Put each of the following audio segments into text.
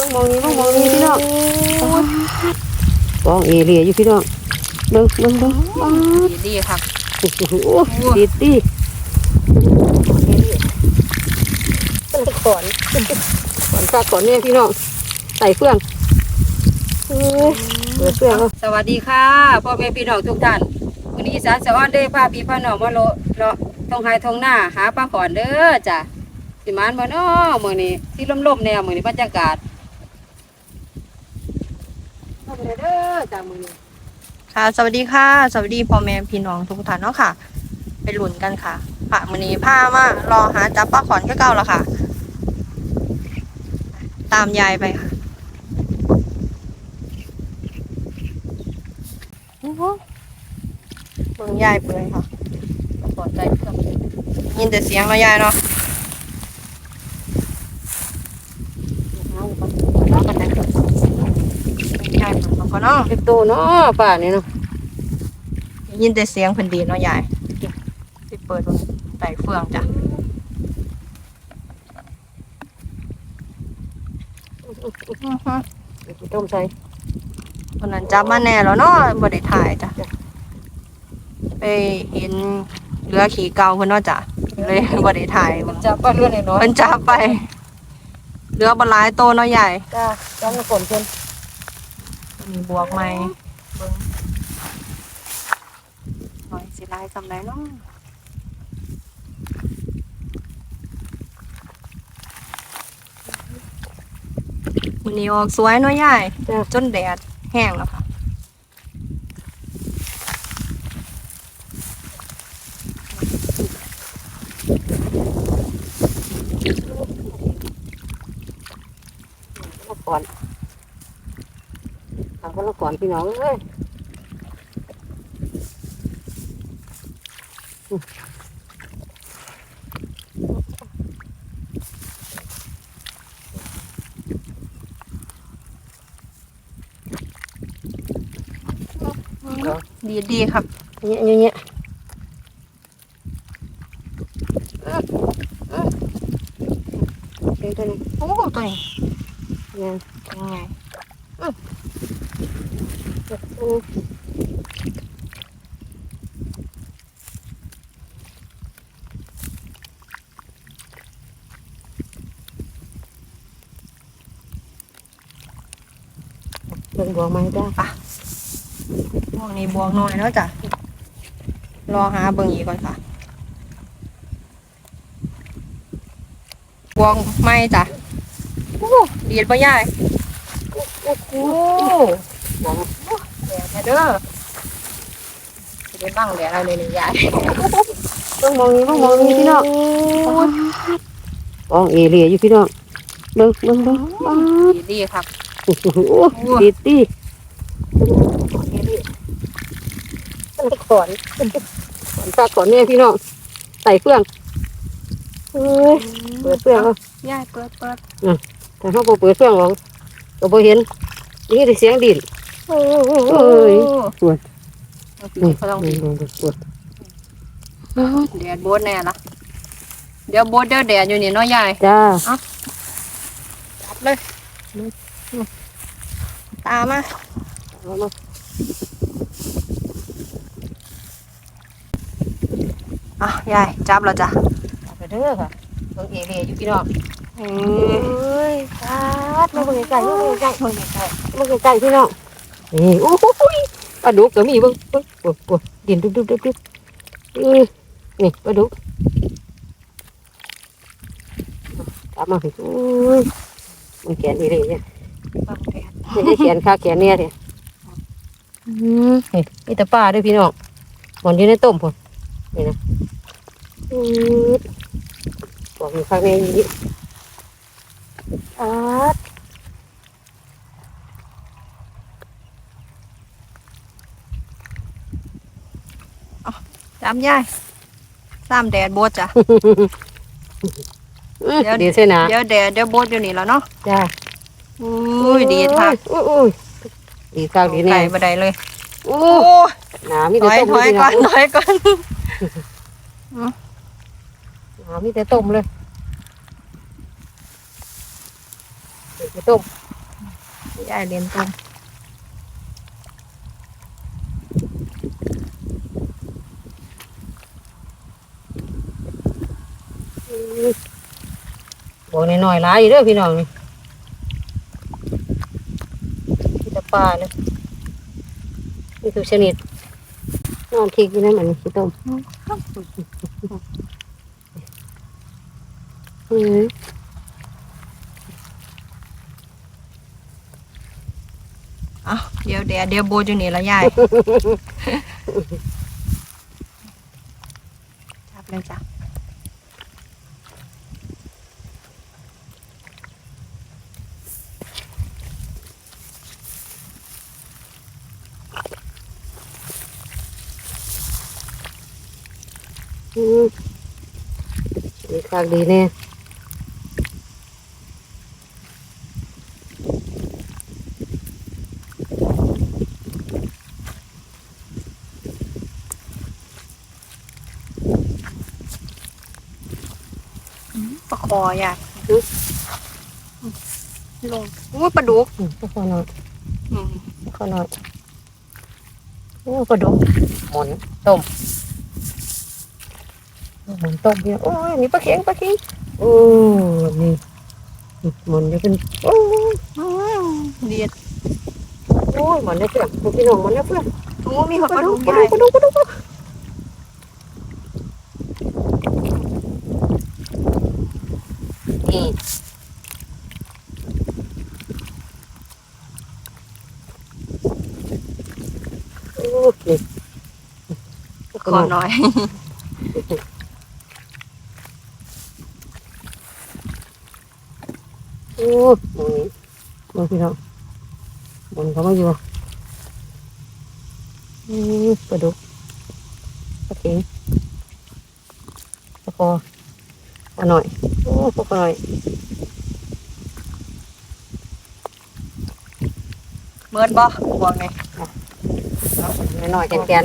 ต้องมองนี้ต้องมองนี้พี่น้องกองเอเรียอยู่พี่น้องเบิ่งเบิ่งเบิ่งอ้าวดีดีค่ะโอ้โหดีดีต้องขอนขอนซากขอนเนี่ยพี่น้องใส่เฟื่องเอ้ยเปิดเฟื่องเอาสวัสดีค่ะพ่อแม่พี่น้องทุกท่านวันนี้อีสานสะอ้อนเด้อพาพี่พาน้องมาโลเลาะทงไฮทงหน้าหาปลาขอนเด้อจ้ะสิมานบ่น้อมื้อนี้ที่ลมๆแนวมื้อนี้บรรยากาศ เข้าไปเด้อจ้ะมื้อนี้ค่ะ สวัสดีค่ะ สวัสดีพ่อแม่พี่น้องทุกท่านเนาะค่ะ ไปหลุนกันค่ะค่ะมื้อนี้พามารอหาจับปลาขอนก็เก่าแล้วค่ะ ตามยายไปค่ะโอ้โหเบิ่งยายเปื่อยค่ะปลาขอนใจเครื่องยินแต่เสียงเนาะยายเนาะ เอาไปเอากันนะ ยาย เปิดมาก่อนเนาะเล็กโตเนาะป่านี่เนาะยินแต่เสียงเพิ่นดีเนาะยายไปเปิดตรงไต่เฟืองจ้ะอื้อหือต้มใส่วันนั้นจับมาแน่แล้วเนาะบ่ได้ถ่ายจ้ะไปเห็นเรือขี่เก่าเพิ่นเนาะจ้ะเลยบ่ได้ถ่ายมันจะปลาเรือน้อยเพิ่นจับไปเรือบ่หลายโตเนาะใหญ่ๆจ้าจ้ามาฝนเพิ่น มีบวกใหม่เบิ่งหน่อยสิหลายซำใดเนาะวันนี้ออกสวยเนาะใหญ่จ้ะจนแดดแห้งแล้วค่ะละก่อนเอา คนละก่อนพี่น้องเอ้ยเดี๋ยวดีดีครับเนี้ยเนี้ยเนี้ยเดี๋ยวตัวนี้โอ้ตัวนี้เนี่ยยังไง อืมเบิ่งบัวไหมจ้าบวกนี้บวกน้อยแล้วจ้ะ รอหาเบิ่งอีกก่อนค่ะ บวกไม่จ้ะโอ้ดีดปะยายโอ้โหโอ้แดด เด้อสิได้บ้างแดดอะไรเลยยายต้องมองนี้ต้องมองนี้พี่น้องกองเอเรียอยู่พี่น้องเบิ่งเบิ่งเบิ่งบ้าดีดีครับโอ้โหดีดีต้องขอนขอนซากขอนเนี่ยพี่น้องใส่เฟื่องเอ้ยเปิดเฟื่องเอายายเปิดเปิดแต่เขาบ่เปิดเฟื่องหรอกก็บ่เห็นนี่แต่เสียงดิน โอ้เอ้ยเขาต้องนี่ดีนี่ปวดแดดโบดแน่ละเดี๋ยวโบดเดี๋ยวแดดอยู่นี่เนาะยายจ้าจับเลย ตามมาเอามาอะยายจับแล้วจ้ะเอาไปเด้อค่ะกองเอเรียอยู่พี่น้องอืเอ้มยตาดมาเบิ่งไกลๆมาเบิ่งไกลๆมาเบิ่งไกลๆมาเบิ่งไกลๆพี่น้อง นี่โอ้โหปลาดุกก็มีเบิ่งเบิ่งปวดปวดดินดุ๊บดุ๊บดุ๊บดุ๊บเอ้ยนี่ปลาดุกจับมาโอ้ยมันแขนนี่เลยเนี่ยบังแดดไม่ได้แขนขาแขนเนี่ยเนี่ยอืมนี่มีแต่ปลาด้วยพี่น้องหมอนอยู่ในต้มผมนี่นะอืมบอกมีข้างในนี้อา จับยายสามแดดโบดจ้ะ เดี๋ยวเดี๋ยวเส้นหนาเดี๋ยวแดดเดี๋ยวโบดอยู่นี่แล้วเนาะจ้าอุ้ยดีค่ะอุ้ยอุ้ยดีข้าวดีแน่ไก่บันไดเลยโอ้โอ้หนามีถแต่อยต้มถอยเลยก่อนพี่ถอยก่อนหนามีแต่ต้มเลยมีแต่ต้มยายเรียนต้มบ อกหน่อยๆหลายอยู่เด้อพี่น้องนี่มีแต่ปลาเลยมีทุกชนิดนอนทิ้งอยู่นั่นเหมือนขี้ต้มอืมอะเดี๋ยวเดี๋ยวเดี๋ยวโบอยู่นี่แล้วยายจับเลยจ้ะ อืมมีคากดีแน่ประคออยายลงอุ้ยปลาดุกอืมขอหน่อยอืมขอหน่อยโอ้กระดูกหมุนต้ม หมุนต้มเนี่ยโอ้ยนี่ปลาเข็งปลาเข็งโอ้นี่หมุนจะเป็นโอ้ยอืมเดียดโอ้ยหมุนได้เพื่อนพี่น้องหมุนได้เพื่อนโอ้มีหดปลาดุกกระยาดูยกกระดูกกระดูกนี่โอ้ยนี่ขอหน่อย โอ้ยหมุนนี่หมุนพี่น้องหมุนเขามาอยู่อืมกระดูกกระเทียมกระพอเอาหน่อย โอ้พอหน่อยเบิดบ่บวกไงหน่อยแกน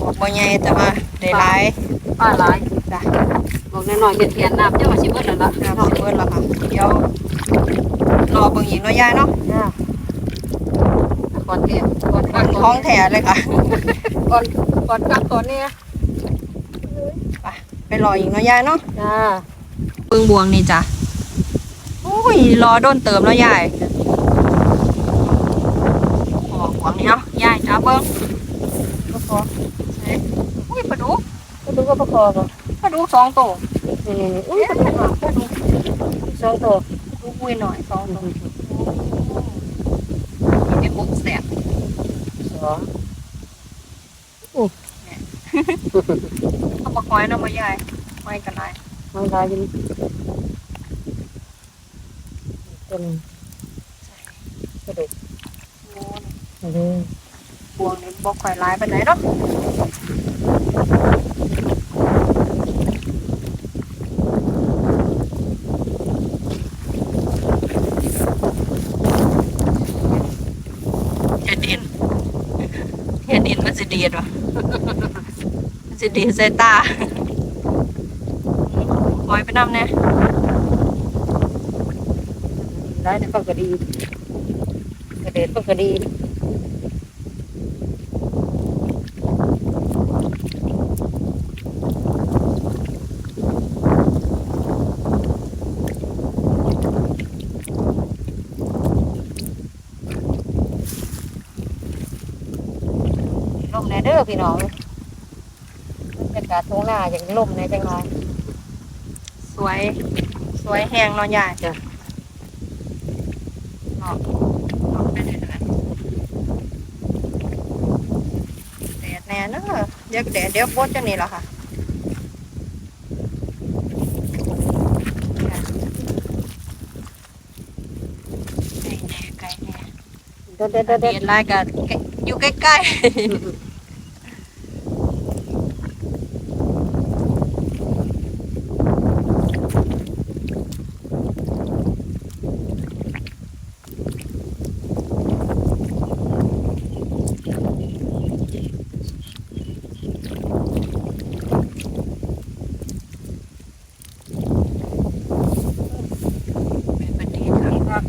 บวกบ่ใหญ่แต่ว่าได้หลายป้าหลายจ้ะบอกหน่อยแกนๆน้ำเจ้ามาชิมเบิดแล้วล่ะน้ำสิเบิดแล้วค่ะเดี๋ยว รอเบิ่งอีกเนาะยายเนาะจ้าก่อนเทียก่อนมัข้างนก่ท้ออนงแท้เลยค่ะ ก่อนก่อนกลับก่อนเนี่ยไปรออีกเนาะยายเนาะจ้าปึงบวงนี่จ้ะโอ้ยรอโดนเติมแล้วยายขอบวงนี่เนาะยายจ้าเบิ้งประคออุ้ยปลาดุกก็ดูว่าประคอก่อนปลาดุกสองตัวนี่นี่อุ้ยประคอสองตัว ดูอุ้ยหน่อยสองตัวกินได้ปุ๊บแสบสองเอามาคอยเนาะมายายคอยกันไรไม่ได้ยินต้นกระดูกโอ้มาเลยบวงนี่บอกคอยร้ายไปไหนใดเนาะเฮ็ดดินเฮ็ ดดินมันสิดีดวะมันสิดีดใส่ตาคอยไปนำแน่ได้ในฟังก็ดีกระเด็ดฟังก็ดี เด้อพี่น้องบรรยากาศทุ่งนาอย่างลมในจังไรสวย สวยแห้งเนาะยายจ้ะเนาะเนาะไปเรื่อยๆแดดแน่เนอะเดี๋ยวแดดเดี๋ยวบดจะนี่แหละค่ะไก่แน่ไก่แน่เด็ดเด็ดเด็ดเดีเด็ดยนไล่กันอยู่ใกล้ๆเป็นประเด็นครับ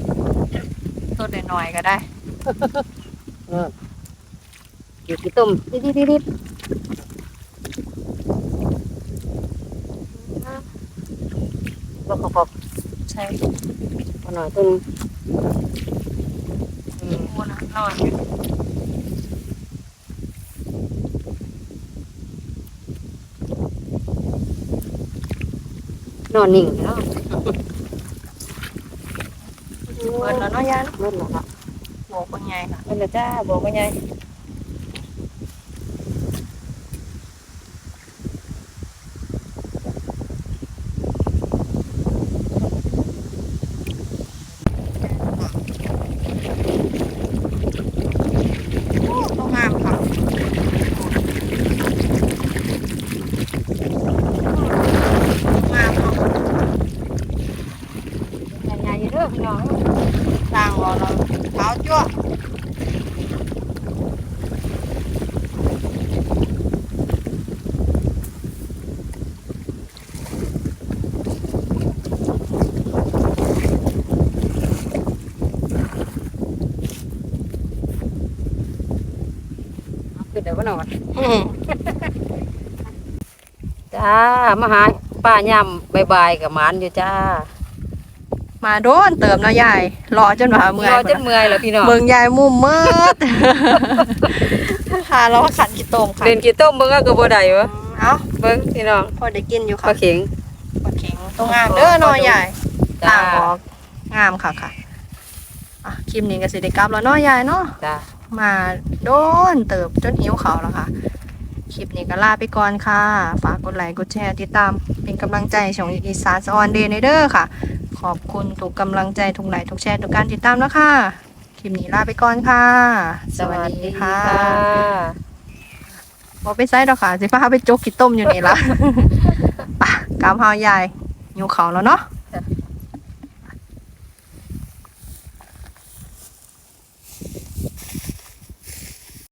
ต้น ดๆ หน่อยๆก็ได้เอออยู่ที่ต้มดิดดิดดิดดิดบอกขอบใช่ๆเอาหน่อยต้นอืมโอ้นะนอนนอนนิ่งเนาะ เปิดแล้วเนาะยานเล่นแล้วค่ะโบกคนใหญ่ค่ะเล่นแล้วจ้าบอกว่าไงต้องงามค่ะงามเนาะ ใหญ่ๆอยู่เด้อพี่น้อง ต่างบ่เนาะขาวจั่วะ ขึ้ นเดี๋ยวว่าหน่อยอืมจ้ามาหาป้ายำบายบายกับหมานอยู่จ้า มาโดนเติมเนาะยายรอจนว่าเมื่อยรอจพุ่นนเมื่อยแล้วพี่น้องเบิ่งยายมุมมืดค่ะเรามาขัดกี่ตมค่ะเล่นกี่ต้มเบิ่งเอาก็บ่ได้วะเอ้าเบิ่งพี่น้องพอได้กินอยู่ปค่ะลาเข็งปลาเข็งตรงงามเด้อเนาะยายจ้าต่างออกงามค่ะค่ะอะคลิปนี้ก็สิได้กลับแล้วเนาะยายเนาะจ้า มาโดนเติบจนหิวเขาวแล้วค่ะ คลิปนี้ก็ลาไปก่อนค่ะ ฝากกดไลค์กดแชร์ติดตาม เป็นกำลังใจช่องอีสานสออนเดย์ในเด้อค่ะ ขอบคุณทุกกำลังใจทุกไลค์ทุกแชร์ทุกการติดตามแล้วค่ะ คลิปนี้ลาไปก่อนค่ะ สวัสดีค่ะบอไปไซด์ดอกค่ะสิฟ้าไปจกกิต้มอยู่นี่ละไปะกามเฮายายอยู่เขาแล้วเนาะ